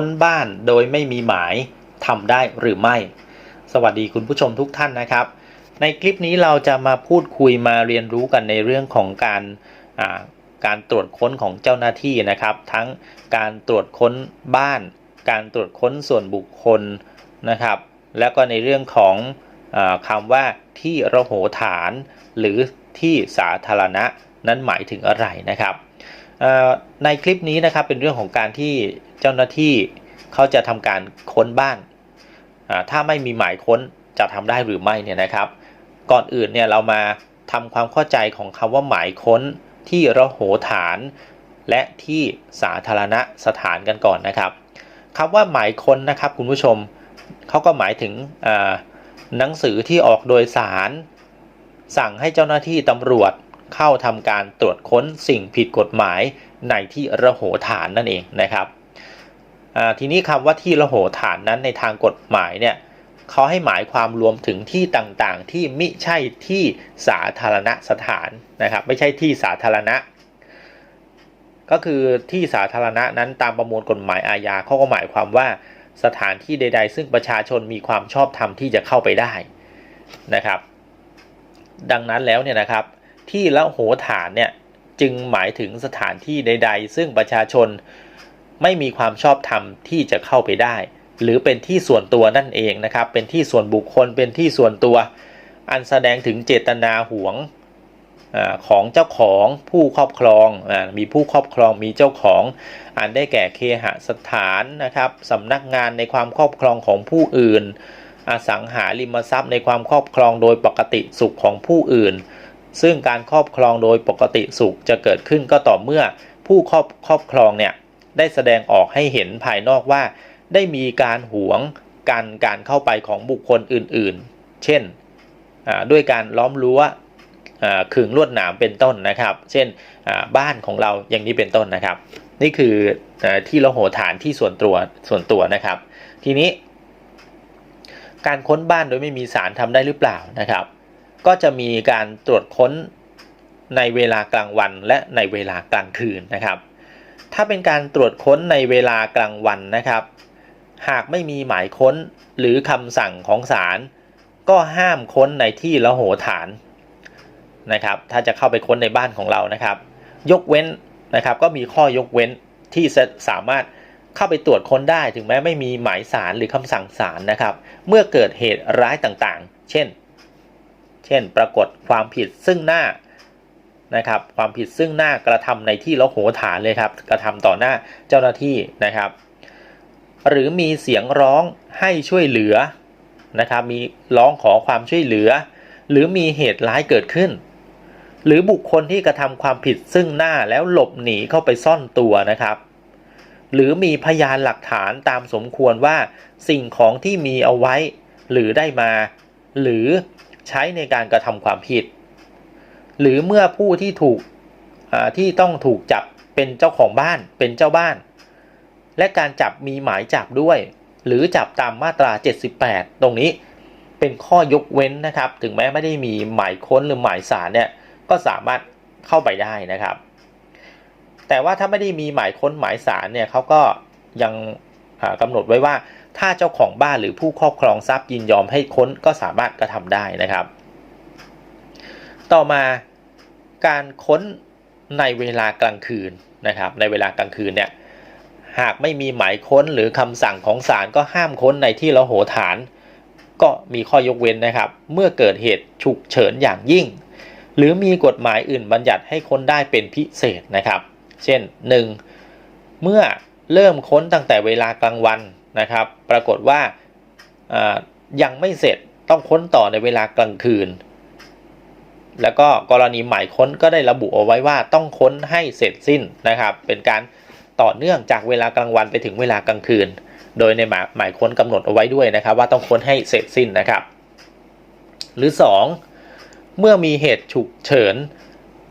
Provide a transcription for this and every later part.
ค้นบ้านโดยไม่มีหมายทำได้หรือไม่ สวัสดีคุณผู้ชมทุกท่านนะครับ ในคลิปนี้เราจะมาพูดคุยมาเรียนรู้กันในเรื่องของการการตรวจค้นของเจ้าหน้าที่นะครับ ทั้งการตรวจค้นบ้าน การตรวจค้นส่วนบุคคลนะครับ แล้วก็ในเรื่องของอคำว่าที่ระโหฐาน หรือที่สาธารณะนั้นหมายถึงอะไรนะครับ ในคลิปนี้นะครับเป็นเรื่องของการที่เจ้าหน้าที่เขาจะทำการค้นบ้าน ถ้าไม่มีหมายค้นจะทำได้หรือไม่เนี่ยนะครับ ก่อนอื่นเนี่ยเรามาทำความเข้าใจของคำว่าหมายค้นที่ระโหฐาน และที่สาธารณสถานกันก่อนนะครับคำว่าหมายค้นนะครับคุณผู้ชมเขาก็หมายถึงหนังสือที่ออกโดยสาร สั่งให้เจ้าหน้าที่ตำรวจ เข้าทำการตรวจค้นสิ่งผิดกฎหมายในที่ระโหฐานนั่นเองนะครับทีนี้คำว่าที่ระโหฐานนั้นในทางกฎหมายเนี่ยเขาให้หมายความรวมถึงที่ต่างๆ ที่มิใช่ที่สาธารณสถานนะครับ ไม่ใช่ที่สาธารณะ ก็คือที่สาธารณะนั้นตามประมวลกฎหมายอาญาเขาก็หมายความว่าสถานที่ใด ๆ ซึ่งประชาชนมีความชอบธรรมที่จะเข้าไปได้นะครับ ดังนั้นแล้วเนี่ยนะครับ ที่ละโหฐานเนี่ยจึงหมายถึงสถานที่ใด ๆ ซึ่งประชาชนไม่มีความชอบธรรมที่จะเข้าไปได้ หรือเป็นที่ส่วนตัวนั่นเองนะครับ เป็นที่ส่วนบุคคลเป็นที่ส่วนตัว อันแสดงถึงเจตนาหวงอของเจ้าของผู้ครอบครองอมีผู้ครอบครองมีเจ้าของ อันได้แก่เคหสถานนะครับสำนักงานในความครอบครองของผู้อื่น อสังหาริมทรัพย์ในความครอบครองโดยปกติสุขของผู้อื่น ซึ่งการครอบครองโดยปกติสุขจะเกิดขึ้นก็ต่อเมื่อผู้ครอบครอบครองเนี่ยได้แสดงออกให้เห็นภายนอกว่า ได้มีการหวงกันการเข้าไปของบุคคลอื่นๆ เช่นด้วยการล้อมรั้วขึงลวดหนามเป็นต้นนะครับ เช่นบ้านของเราอย่างนี้เป็นต้นนะครับ นี่คืออที่ระโหฐานที่ส่วนตัวส่วนตัวนะครับ ทีนี้ การค้นบ้านโดยไม่มีสารทำได้หรือเปล่านะครับ ก็จะมีการตรวจค้นในเวลากลางวันและในเวลากลางคืนนะครับ ถ้าเป็นการตรวจค้นในเวลากลางวันนะครับ หากไม่มีหมายค้นหรือคำสั่งของศาลก็ห้ามค้นในที่ละโหฐานนะครับ ถ้าจะเข้าไปค้นในบ้านของเรานะครับ ยกเว้นนะครับก็มีข้อยกเว้นที่จะสามารถเข้าไปตรวจค้นได้ถึงแม้ไม่มีหมายสารหรือคำสั่งศาลนะครับ เมื่อเกิดเหตุร้ายต่างๆ เช่น เช่น ปรากฏความผิดซึ่งหน้านะครับความผิดซึ่งหน้ากระทำในที่ละโหฐานเลยครับ กระทำต่อหน้าเจ้าหน้าที่นะครับ หรือมีเสียงร้องให้ช่วยเหลือนะครับมีร้องขอความช่วยเหลือ หรือมีเหตุร้ายเกิดขึ้น หรือบุคคลที่กระทำความผิดซึ่งหน้าแล้วหลบหนีเข้าไปซ่อนตัวนะครับ หรือมีพยานหลักฐานตามสมควรว่าสิ่งของที่มีเอาไว้ หรือได้มา หรือ ใช้ในการกระทำความผิด หรือเมื่อผู้ที่ถูกที่ต้องถูกจับเป็นเจ้าของบ้านเป็นเจ้าบ้าน และการจับมีหมายจับด้วย หรือจับตามมาตรา 78 ตรงนี้เป็นข้อยกเว้นนะครับ ถึงแม้ไม่ได้มีหมายค้นหรือหมายสารเนี่ยก็สามารถเข้าไปได้นะครับ แต่ว่าถ้าไม่ได้มีหมายค้นหมายสารเนี่ยเขาก็ยังอ่ากำหนดไว้ว่า ถ้าเจ้าของบ้านหรือผู้ครอบครองทรัพย์ยินยอมให้ค้นก็สามารถกระทำได้นะครับ ต่อมาการค้นในเวลากลางคืนนะครับ ในเวลากลางคืนเนี่ยหากไม่มีหมายค้นหรือคำสั่งของศาลก็ห้ามค้นในที่ละโหฐาน ก็มีข้อยกเว้นนะครับ เมื่อเกิดเหตุฉุกเฉินอย่างยิ่ง หรือมีกฎหมายอื่นบัญญัติให้ค้นได้เป็นพิเศษนะครับ เช่น 1. เมื่อเริ่มค้นตั้งแต่เวลากลางวัน นะครับ ปรากฏว่ายังไม่เสร็จต้องค้นต่อในเวลากลางคืน แล้วก็กรณีหมายค้นก็ได้ระบุเอาไว้ว่าต้องค้นให้เสร็จสิ้นนะครับ เป็นการต่อเนื่องจากเวลากลางวันไปถึงเวลากลางคืน โดยในหมายหมายค้นกำหนดเอาไว้ด้วยนะครับ ว่าต้องค้นให้เสร็จสิ้นนะครับ หรือ 2. เมื่อมีเหตุฉุกเฉิน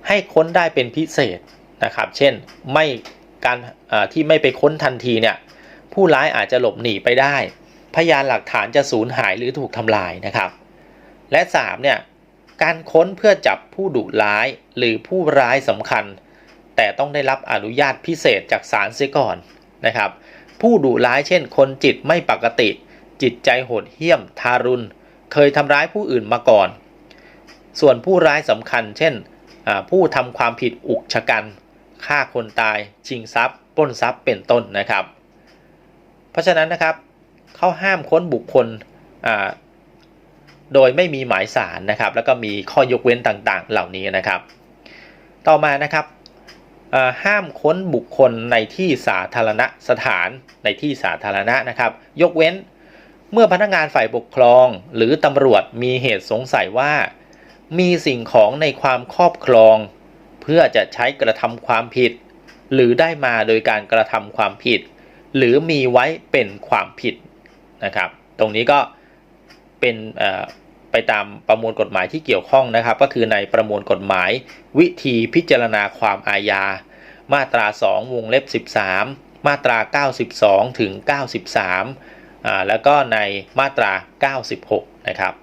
ให้ค้นได้เป็นพิเศษนะครับ เช่นไม่การที่ไม่ไปค้นทันทีเนี่ย ผู้ร้ายอาจจะหลบหนีไปได้ พยานหลักฐานจะสูญหายหรือถูกทำลายนะครับ และ3เนี่ยการค้นเพื่อจับผู้ดุร้ายหรือผู้ร้ายสำคัญ แต่ต้องได้รับอนุญาตพิเศษจากศาลเสียก่อนนะครับ ผู้ดุร้ายเช่น คนจิตไม่ปกติ จิตใจโหดเหี้ยม ทารุณ เคยทำร้ายผู้อื่นมาก่อน ส่วนผู้ร้ายสำคัญ เช่น ผู้ทำความผิดอุกชะกันฆ่าคนตาย ชิงทรัพย์ปล้นทรัพย์เป็นต้นนะครับ ราะฉะนั้นนะครับเขาห้ามค้นบุคคลโดยไม่มีหมายสารนะครับ แล้วก็มีข้อยกเว้นต่างๆ เหล่านี้นะครับ ต่อมานะครับห้ามค้นบุคคลในที่สาธารณสถานในที่สาธารณะนะครับ ยกเว้นเมื่อพนักงานฝ่ายปกครอง หรือตำรวจมีเหตุสงสัยว่า มีสิ่งของในความครอบครอง เพื่อจะใช้กระทำความผิด หรือได้มาโดยการกระทำความผิด หรือมีไว้เป็นความผิดนะครับ ตรงนี้ก็เป็นไปตามประมวลกฎหมายที่เกี่ยวข้องนะครับ ก็คือในประมวลกฎหมายวิธีพิจารณาความอาญา มาตรา 2 วงเล็บ 13 มาตรา 92 ถึง 93อ่าแล้วก็ในมาตรา 96 นะครับ